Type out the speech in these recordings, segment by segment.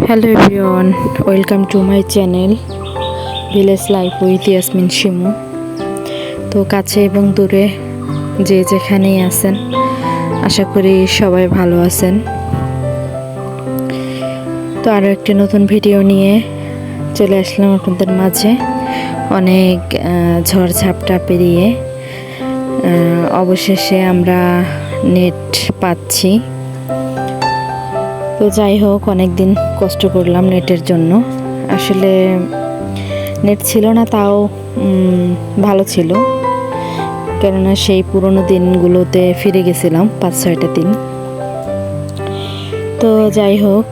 Hello everyone welcome to my channel village life with Yasmin Shimu তো কাছে এবং দূরে যে যেখানেই আছেন আশা করি সবাই ভালো আছেন। তো আরও একটি নতুন ভিডিও নিয়ে চলে আসলাম আপনাদের মাঝে। অনেক আহ, ঝড়ঝাপটা পেরিয়ে অবশেষে আমরা নেট পাচ্ছি। তো যাই হোক অনেক দিন কষ্ট করলাম নেটের জন্য। আসলে নেট ছিল না, তাও ভালো ছিল। কেননা সেই পুরনো দিনগুলোতে ফিরে গেছিলাম পাঁচ, ছয়টা দিন। তো যাই হোক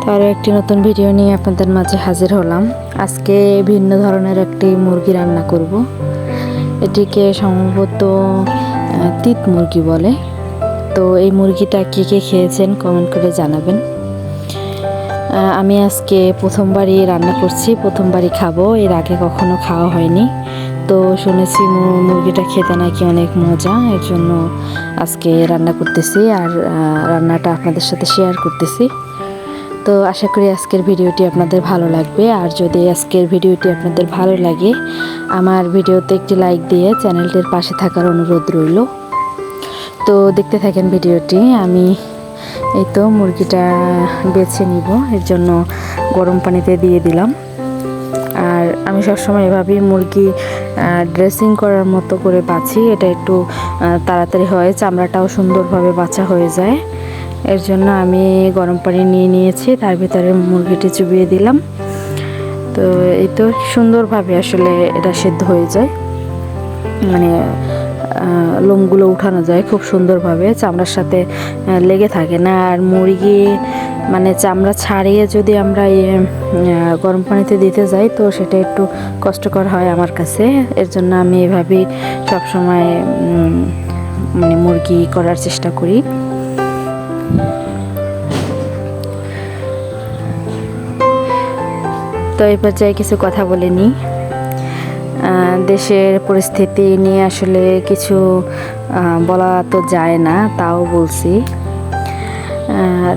তো আরও একটি নতুন ভিডিও নিয়ে আপনাদের মাঝে হাজির হলাম। আজকে ভিন্ন ধরনের একটি মুরগি রান্না করব। এটিকে সম্ভবত তিত মুরগি বলে। তো এই মুরগিটা কে কে খেয়েছেন কমেন্ট করে জানাবেন। আমি আজকে প্রথমবারই রান্না করছি, প্রথমবারই খাব, এর আগে কখনো খাওয়া হয়নি। তো শুনেছি মুরগিটা খেতে নাকি অনেক মজা, এর জন্য আজকে রান্না করতেছি আর রান্নাটা আপনাদের সাথে শেয়ার করতেছি। তো আশা করি আজকের ভিডিওটি আপনাদের ভালো লাগবে, আর যদি আজকের ভিডিওটি আপনাদের ভালো লাগে, আমার ভিডিওতে একটি লাইক দিয়ে চ্যানেলটির পাশে থাকার অনুরোধ রইল। তো দেখতে থাকেন ভিডিওটি, আমি এই তো মুরগিটা বেছে নিব, এর জন্য গরম পানিতে দিয়ে দিলাম। আর আমি সবসময় এভাবেই মুরগি ড্রেসিং করার মতো করে বাছি, এটা একটু তাড়াতাড়ি হয়, চামড়াটাও সুন্দরভাবে বাছা হয়ে যায়। এর জন্য আমি গরম পানি নিয়ে নিয়েছি, তার ভিতরে মুরগিটি চুবিয়ে দিলাম। তো এই তো সুন্দরভাবে আসলে এটা সেদ্ধ হয়ে যায়। মানে লোমগুলো উঠানো যায় খুব সুন্দরভাবে, চামড়ার সাথে লেগে থাকে না। আর মুরগি মানে চামড়া ছাড়িয়ে যদি আমরা গরম পানিতে দিতে যাই, তো সেটা একটু কষ্টকর হয় আমার কাছে। এর জন্য আমি এভাবেই সবসময় মানে মুরগি করার চেষ্টা করি। তো এবার যাই কিছু কথা বলে নিই। দেশের পরিস্থিতি নিয়ে আসলে কিছু বলা তো যায় না, তাও বলছি।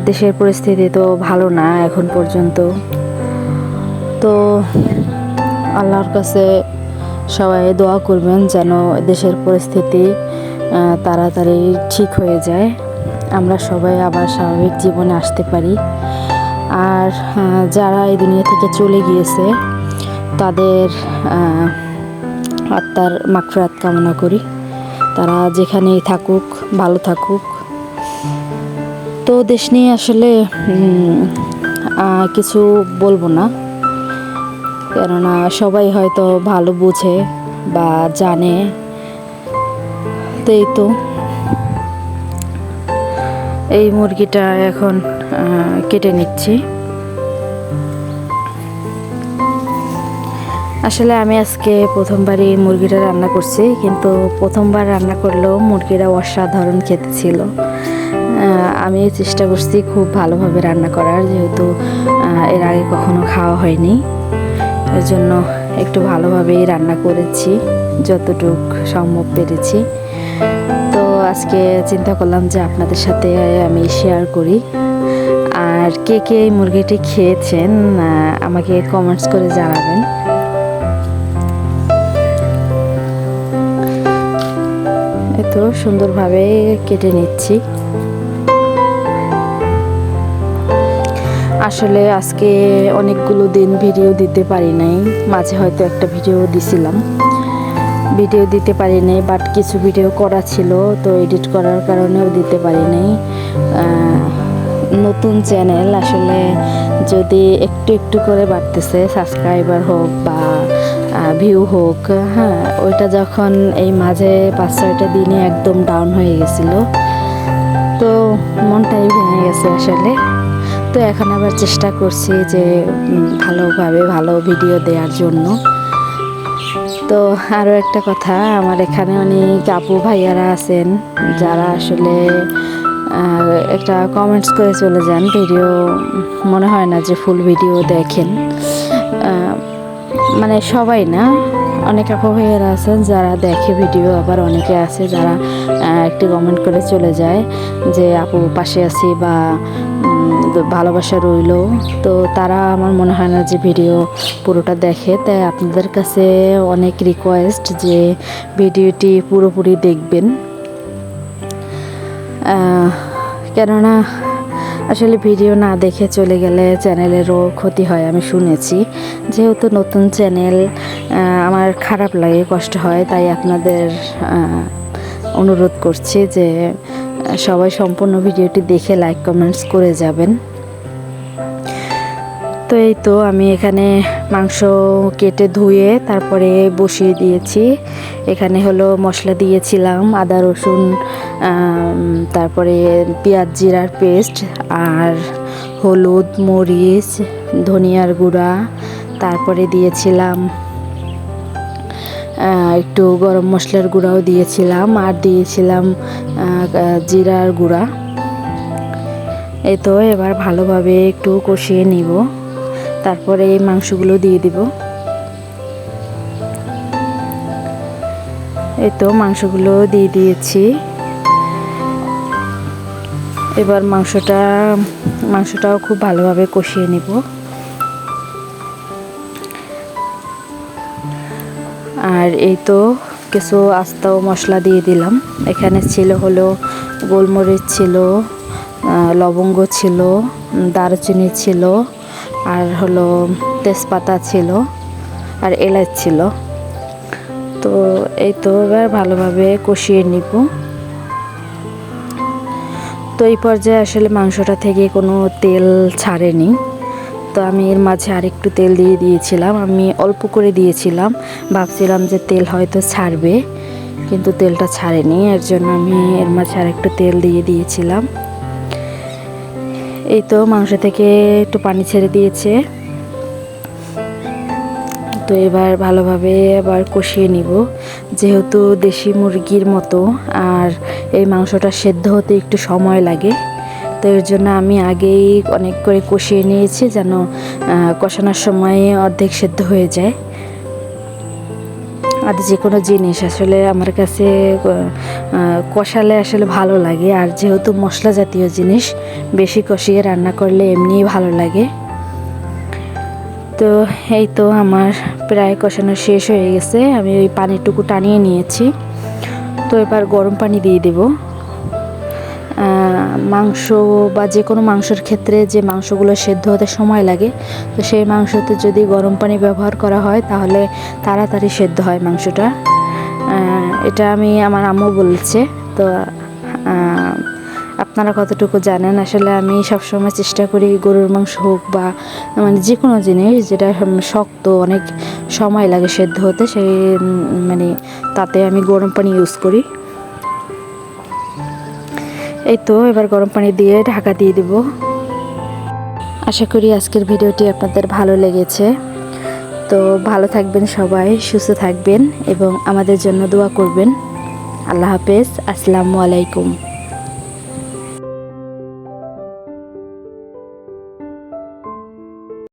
দেশের পরিস্থিতি তো ভালো না এখন পর্যন্ত। তো আল্লাহর কাছে সবাই দোয়া করবেন যেন দেশের পরিস্থিতি তাড়াতাড়ি ঠিক হয়ে যায়। আমরা সবাই আবার স্বাভাবিক জীবনে আসতে পারি। আর যারা এই দুনিয়া থেকে চলে গিয়েছে, তাদের আত্মার মাকফরাত কামনা করি। তারা যেখানেই থাকুক, ভালো থাকুক। তো দেশ নিয়ে আসলে কিছু বলব না। কেননা সবাই হয়তো ভালো বুঝে বা জানে। তো তো। এই মুরগিটা এখন কেটে নিচ্ছি। আসলে আমি আজকে প্রথমবারই মুরগিটা রান্না করছি, কিন্তু প্রথমবার রান্না করলেও মুরগিটা অসাধারণ খেতে ছিল। আমি চেষ্টা করছি খুব ভালোভাবে রান্না করার, যেহেতু এর আগে কখনো খাওয়া হয়নি। এর জন্য একটু ভালোভাবেই রান্না করেছি, যতটুক সম্ভব পেরেছি। তো আজকে চিন্তা করলাম যে আপনাদের সাথে আমি শেয়ার করি। আর কে কে এই মুরগিটি খেয়েছেন আমাকে কমেন্টস করে জানাবেন। এত সুন্দরভাবে কেটে নিচ্ছি। আসলে আজকে অনেকগুলো দিন ভিডিও দিতে পারি নাই, মাঝে হয়তো একটা ভিডিও দিছিলাম। ভিডিও দিতে পারি নাই বাট কিছু ভিডিও করা ছিল, তো এডিট করার কারণেও দিতে পারি নাই। নতুন চ্যানেল আসলে যদি একটু একটু করে বাড়তেছে সাবস্ক্রাইবার হোক বা ভিউ হোক হ্যাঁ ওইটা যখন এই মাঝে পাঁচ ছয়টা দিনে একদম ডাউন হয়ে গেছিল। তো মনটাই ভেঙে গেছে আসলে। তো এখন আবার চেষ্টা করছি যে ভালোভাবে ভালো ভিডিও দেওয়ার জন্য। তো আরও একটা কথা, আমার এখানে অনেক আপু ভাইয়ারা আছেন, যারা আসলে একটা কমেন্টস করে চলে যান। ভিডিও মনে হয় না যে ফুল ভিডিও দেখেন। মানে সবাই না, অনেক আপু ভাইয়েরা আছেন যারা দেখে ভিডিও, আবার অনেকে আছে যারা একটি কমেন্ট করে চলে যায় যে, আপু পাশে আছি বা ভালোবাসা রইল। তো তারা আমার মনে হয় না যে ভিডিও পুরোটা দেখে। তাই আপনাদের কাছে অনেক রিকোয়েস্ট যে, ভিডিওটি পুরোপুরি দেখবেন। কেননা আসলে ভিডিও না দেখে চলে গেলে চ্যানেলেরও ক্ষতি হয়, আমি শুনেছি। যেহেতু নতুন চ্যানেল আমার খারাপ লাগে, কষ্ট হয়, তাই আপনাদের অনুরোধ করছি যে সবাই সম্পূর্ণ ভিডিওটি দেখে লাইক কমেন্টস করে যাবেন। তো এই তো আমি এখানে মাংস কেটে ধুয়ে তারপরে বসিয়ে দিয়েছি। এখানে হলো মশলা দিয়েছিলাম, আদা, রসুন তারপরে পেঁয়াজ জিরার পেস্ট আর হলুদ, মরিচ, ধনিয়ার গুঁড়া, তারপরে দিয়েছিলাম একটু গরম মশলার গুঁড়াও দিয়েছিলাম আর দিয়েছিলাম জিরার গুঁড়া। এই তো এবার ভালোভাবে একটু কষিয়ে নিব। তারপরে এই মাংসগুলো দিয়ে দিব। এই তো মাংসগুলো দিয়ে দিয়েছি। এবার মাংসটা, মাংসটাও খুব ভালোভাবে কষিয়ে নিব। আর এই তো কিছু আস্ত মশলা দিয়ে দিলাম। এখানে ছিল হলো গোলমরিচ ছিল লবঙ্গ ছিল দারুচিনি ছিল আর হলো তেজপাতা ছিল আর এলাচ ছিল। তো এই তো এবার ভালোভাবে কষিয়ে নিব। তো এই পর্যায়ে আসলে মাংসটা থেকে কোনো তেল ছাড়েনি। তো আমি এর মাঝে আরেকটু তেল দিয়ে দিয়েছিলাম। আমি অল্প করে দিয়েছিলাম। ভাবছিলাম যে তেল হয়তো ছাড়বে, কিন্তু তেলটা ছাড়েনি। এর জন্য আমি এর মাঝে আরেকটু তেল দিয়ে দিয়েছিলাম। এই তো মাংস থেকে একটু পানি ছেড়ে দিয়েছে। তো এবার ভালোভাবে আবার কষিয়ে নিব। যেহেতু দেশি মুরগির মতো, আর এই মাংসটা সেদ্ধ হতে একটু সময় লাগে, তো এর জন্য আমি আগেই অনেক করে কষিয়ে নিয়েছি যেন কষানোর সময় অর্ধেক সেদ্ধ হয়ে যায়। আর যে কোনো জিনিস আসলে আমার কাছে কষালে আসলে ভালো লাগে। আর যেহেতু মশলা জাতীয় জিনিস, বেশি কষিয়ে রান্না করলে এমনিই ভালো লাগে। তো এই তো আমার প্রায় কষানো শেষ হয়ে গেছে। আমি ওই পানিটুকু টানিয়ে নিয়েছি। তো এবার গরম পানি দিয়ে দেব। মাংস বা যে কোনো মাংসের ক্ষেত্রে যে মাংসগুলো সেদ্ধ হতে সময় লাগে, তো সেই মাংসতে যদি গরম পানি ব্যবহার করা হয়, তাহলে তাড়াতাড়ি সেদ্ধ হয় মাংসটা। এটা আমি আমার আম্মু বলছে, তো আপনারা কতটুকু জানেন? আসলে আমি সবসময় চেষ্টা করি গরুর মাংস হোক বা মানে যে কোনো জিনিস যেটা শক্ত, অনেক সময় লাগে সেদ্ধ হতে, সেই মানে তাতে আমি গরম পানি ইউজ করি। এই তো, এবার গরম পানি দিয়ে ঢাকা দিয়ে দেব। আশা করি আজকের ভিডিওটি আপনাদের ভালো লেগেছে। তো ভালো থাকবেন সবাই, সুস্থ থাকবেন এবং আমাদের জন্য দোয়া করবেন। আল্লাহ হাফেজ, আসসালামু আলাইকুম।